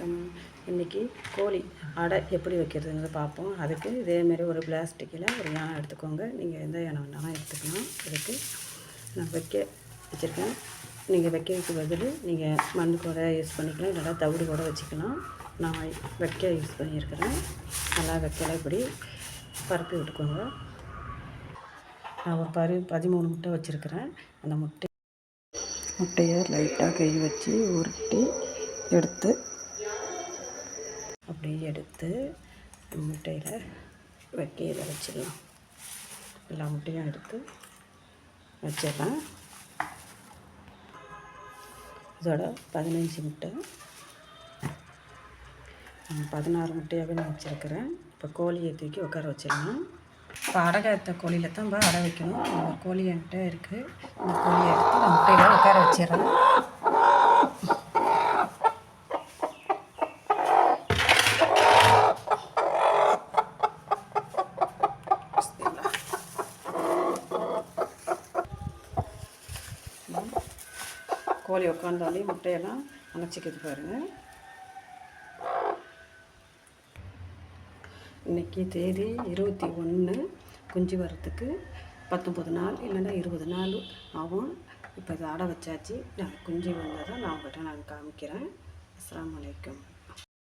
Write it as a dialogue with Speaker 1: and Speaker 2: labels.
Speaker 1: வணக்கம் இன்றைக்கி கோழி அடை எப்படி வைக்கிறதுங்கிறத பார்ப்போம். அதுக்கு இதேமாரி ஒரு பிளாஸ்டிக்கில் ஒரு யானை எடுத்துக்கோங்க. நீங்கள் எந்த யானை வேணாலும் எடுத்துக்கலாம். அதுக்கு நான் வைக்க வச்சுருக்கேன். நீங்கள் வைக்கிறதுக்கு பதில் நீங்கள் மண் கூட யூஸ் பண்ணிக்கலாம். இல்லைனா தவிடு கூட வச்சுக்கலாம். நான் வைக்க யூஸ் பண்ணியிருக்கிறேன். நல்லா வைக்கல. இப்படி பரப்பி விட்டுக்கோங்க. நான் ஒரு பரு பதிமூணு முட்டை வச்சுருக்கிறேன். அந்த முட்டை முட்டையை லைட்டாக கை வச்சு உருட்டி எடுத்து எடுத்து முட்டையில் வெக்கையில் வச்சிடலாம். எல்லா முட்டையும் எடுத்து வச்சிடலாம். இதோட பதினஞ்சு முட்டை. பதினாறு முட்டையாகவே நான் வச்சுருக்கிறேன். இப்போ கோழியை தூக்கி உட்கார வச்சிடலாம். இப்போ அடகாத்த கோழியில் தான் இப்போ அடை வைக்கணும். ஒரு கோழி என்கிட்ட இருக்குது இந்த கோழியை எடுத்து நான் முட்டையில் உட்கார வச்சிடறேன். கோழி உட்காந்தாலே முட்டையெல்லாம் அணைச்சிக்கிது பாருங்கள் இன்றைக்கி தேதி இருபத்தி ஒன்று குஞ்சு வரத்துக்கு பத்தொம்பது நாள் இல்லைன்னா இருபது நாள் ஆகும். இப்போ இதை அடை வச்சாச்சு. நான் குஞ்சு வந்தால் தான் நான் உங்கள்கிட்ட நான் காமிக்கிறேன். அஸ்லாம் வலைக்கம்